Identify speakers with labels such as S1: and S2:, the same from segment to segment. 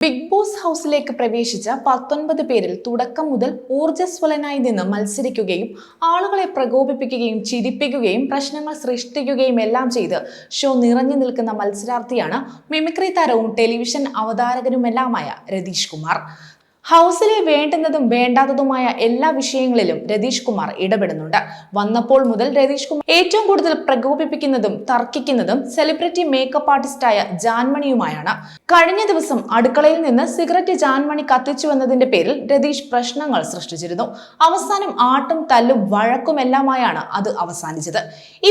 S1: Big boss ഹൗസിലേക്ക് പ്രവേശിച്ച പത്തൊൻപത് പേരിൽ തുടക്കം മുതൽ ഊർജസ്വലനായി നിന്ന് മത്സരിക്കുകയും ആളുകളെ പ്രകോപിപ്പിക്കുകയും ചിരിപ്പിക്കുകയും പ്രശ്നങ്ങൾ സൃഷ്ടിക്കുകയും എല്ലാം ചെയ്ത് ഷോ നിറഞ്ഞു നിൽക്കുന്ന മത്സരാർത്ഥിയാണ് മിമിക്രി താരവും ടെലിവിഷൻ അവതാരകനുമെല്ലാമായ രതീഷ് കുമാർ. ഹൗസിലെ വേണ്ടുന്നതും വേണ്ടാത്തതുമായ എല്ലാ വിഷയങ്ങളിലും രതീഷ് കുമാർ ഇടപെടുന്നുണ്ട്. വന്നപ്പോൾ മുതൽ രതീഷ് കുമാർ ഏറ്റവും കൂടുതൽ പ്രകോപിപ്പിക്കുന്നതും തർക്കിക്കുന്നതും സെലിബ്രിറ്റി മേക്കപ്പ് ആർട്ടിസ്റ്റായ ജാൻമണിയുമായാണ്. കഴിഞ്ഞ ദിവസം അടുക്കളയിൽ നിന്ന് സിഗരറ്റ് ജാൻമണി കത്തിച്ചു വന്നതിന്റെ പേരിൽ രതീഷ് പ്രശ്നങ്ങൾ സൃഷ്ടിച്ചിരുന്നു. അവസാനം ആട്ടും തല്ലും വഴക്കുമെല്ലാമായാണ് അത് അവസാനിച്ചത്.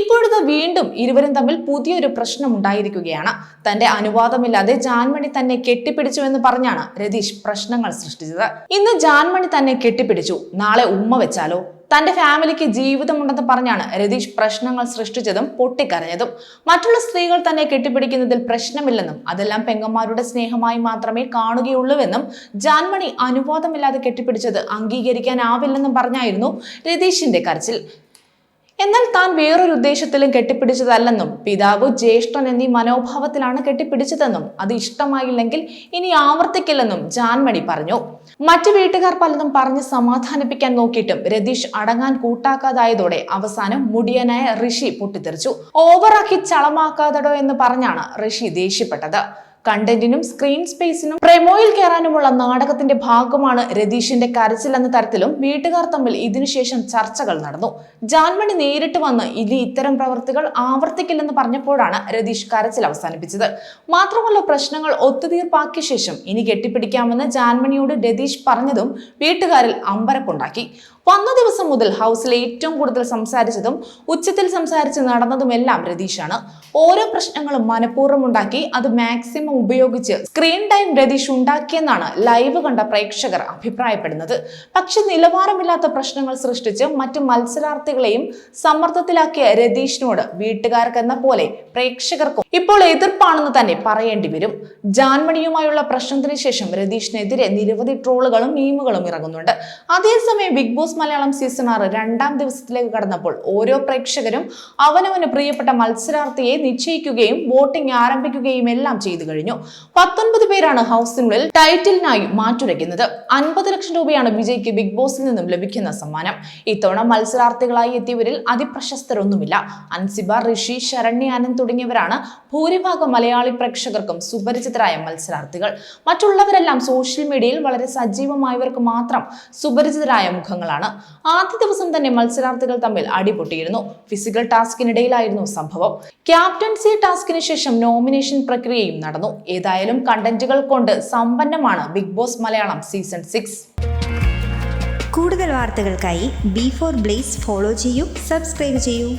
S1: ഇപ്പോഴത് വീണ്ടും ഇരുവരും തമ്മിൽ പുതിയൊരു പ്രശ്നം ഉണ്ടായിരിക്കുകയാണ്. തന്റെ അനുവാദമില്ലാതെ ജാൻമണി തന്നെ കെട്ടിപ്പിടിച്ചുവെന്ന് പറഞ്ഞാണ് രതീഷ് പ്രശ്നങ്ങൾ സൃഷ്ടിച്ചത്. ഇന്ന് ജാൻമണി തന്നെ കെട്ടിപ്പിടിച്ചു. നാളെ ഉമ്മ വെച്ചാലോ? തന്റെ ഫാമിലിക്ക് ജീവിതമുണ്ടെന്ന് പറഞ്ഞാണ് രതീഷ് പ്രശ്നങ്ങൾ സൃഷ്ടിച്ചതും പൊട്ടിക്കരഞ്ഞതും. മറ്റുള്ള സ്ത്രീകൾ തന്നെ കെട്ടിപ്പിടിക്കുന്നതിൽ പ്രശ്നമില്ലെന്നും അതെല്ലാം പെങ്ങന്മാരുടെ സ്നേഹമായി മാത്രമേ കാണുകയുള്ളൂവെന്നും ജാൻമണി അനുവാദമില്ലാതെ കെട്ടിപ്പിടിച്ചത് അംഗീകരിക്കാനാവില്ലെന്നും പറഞ്ഞായിരുന്നു രതീഷിന്റെ കരച്ചിൽ. എന്നാൽ താൻ വേറൊരു ഉദ്ദേശത്തിലും കെട്ടിപ്പിടിച്ചതല്ലെന്നും പിതാവ് ജ്യേഷ്ഠൻ എന്നീ മനോഭാവത്തിലാണ് കെട്ടിപ്പിടിച്ചതെന്നും അത് ഇഷ്ടമായില്ലെങ്കിൽ ഇനി ആവർത്തിക്കില്ലെന്നും ജാൻമണി പറഞ്ഞു. മറ്റു വീട്ടുകാർ പലതും പറഞ്ഞ് സമാധാനിപ്പിക്കാൻ നോക്കിയിട്ടും രതീഷ് അടങ്ങാൻ കൂട്ടാക്കാതായതോടെ അവസാനം മുടിയനായ ഋഷി പൊട്ടിത്തെറിച്ചു. ഓവറാക്കി ചളമാക്കാതടോ എന്ന് പറഞ്ഞാണ് ഋഷി ദേഷ്യപ്പെട്ടത്. കണ്ടന്റിനും സ്ക്രീൻ സ്പേസിനും പ്രമോയിൽ കയറാനുമുള്ള നാടകത്തിന്റെ ഭാഗമാണ് രതീഷിന്റെ കരച്ചിൽ എന്ന തരത്തിലും വീട്ടുകാർ തമ്മിൽ ഇതിനുശേഷം ചർച്ചകൾ നടന്നു. ജാൻമണി നേരിട്ട് വന്ന് ഇനി ഇത്തരം പ്രവൃത്തികൾ ആവർത്തിക്കില്ലെന്ന് പറഞ്ഞപ്പോഴാണ് രതീഷ് കരച്ചിൽ അവസാനിപ്പിച്ചത്. മാത്രമല്ല പ്രശ്നങ്ങൾ ഒത്തുതീർപ്പാക്കിയ ശേഷം ഇനി കെട്ടിപ്പിടിക്കാമെന്ന് ജാൻമണിയോട് രതീഷ് പറഞ്ഞതും വീട്ടുകാരിൽ അമ്പരപ്പുണ്ടാക്കി. വന്ന ദിവസം മുതൽ ഹൗസിൽ ഏറ്റവും കൂടുതൽ സംസാരിച്ചതും ഉച്ചത്തിൽ സംസാരിച്ച് നടന്നതുമെല്ലാം രതീഷാണ്. ഓരോ പ്രശ്നങ്ങളും മനഃപൂർവം ഉണ്ടാക്കി അത് മാക്സിമം ഉപയോഗിച്ച് സ്ക്രീൻ ടൈം രതീഷ് ഉണ്ടാക്കിയെന്നാണ് ലൈവ് കണ്ട പ്രേക്ഷകർ അഭിപ്രായപ്പെടുന്നത്. പക്ഷെ നിലവാരമില്ലാത്ത പ്രശ്നങ്ങൾ സൃഷ്ടിച്ച് മറ്റു മത്സരാർത്ഥികളെയും സമ്മർദ്ദത്തിലാക്കിയ രതീഷിനോട് വീട്ടുകാർക്കെന്ന പോലെ പ്രേക്ഷകർക്കും ഇപ്പോൾ എതിർപ്പാണെന്ന് തന്നെ പറയേണ്ടി വരും. ജാൻമണിയുമായുള്ള പ്രശ്നത്തിന് ശേഷം രതീഷിനെതിരെ നിരവധി ട്രോളുകളും മീമുകളും ഇറങ്ങുന്നുണ്ട്. അതേസമയം ബിഗ് ബോസ് മലയാളം സീസൺ ആറ് രണ്ടാം ദിവസത്തിലേക്ക് കടന്നപ്പോൾ ഓരോ പ്രേക്ഷകരും അവനവന് പ്രിയപ്പെട്ട മത്സരാർത്ഥിയെ നിശ്ചയിക്കുകയും വോട്ടിംഗ് ആരംഭിക്കുകയും എല്ലാം ചെയ്തു കഴിഞ്ഞു. പത്തൊൻപത് പേരാണ് ഹൗസിനുള്ളിൽ ടൈറ്റിലിനായി മാറ്റുരയ്ക്കുന്നത്. അൻപത് ലക്ഷം രൂപയാണ് വിജയ്ക്ക് ബിഗ് ബോസിൽ നിന്നും ലഭിക്കുന്ന സമ്മാനം. ഇത്തവണ മത്സരാർത്ഥികളായി എത്തിയവരിൽ അതിപ്രശസ്തരൊന്നുമില്ല. അൻസിബ ഋഷി ശരണ്യ ആനന്ദ് തുടങ്ങിയവരാണ് ഭൂരിഭാഗം മലയാളി പ്രേക്ഷകർക്കും സുപരിചിതരായ മത്സരാർത്ഥികൾ. മറ്റുള്ളവരെല്ലാം സോഷ്യൽ മീഡിയയിൽ വളരെ സജീവമായവർക്ക് മാത്രം സുപരിചിതരായ മുഖങ്ങളാണ്. ആദ്യ ദിവസം തന്നെ മത്സരാർത്ഥികൾ തമ്മിൽ അടിപൊട്ടിയിരുന്നു. ഫിസിക്കൽ ടാസ്കിനിടയിലായിരുന്നു സംഭവം. ക്യാപ്റ്റൻസി ടാസ്കിന് ശേഷം നോമിനേഷൻ പ്രക്രിയയും നടന്നു. ഏതായാലും കണ്ടന്റുകൾ കൊണ്ട് സമ്പന്നമാണ് big boss Malayalam season six
S2: കൂടുതൽ വാർത്തകൾക്കായി ബി ഫോർ ബ്ലേസ് ഫോളോ ചെയ്യൂ സബ്സ്ക്രൈബ് ചെയ്യൂ.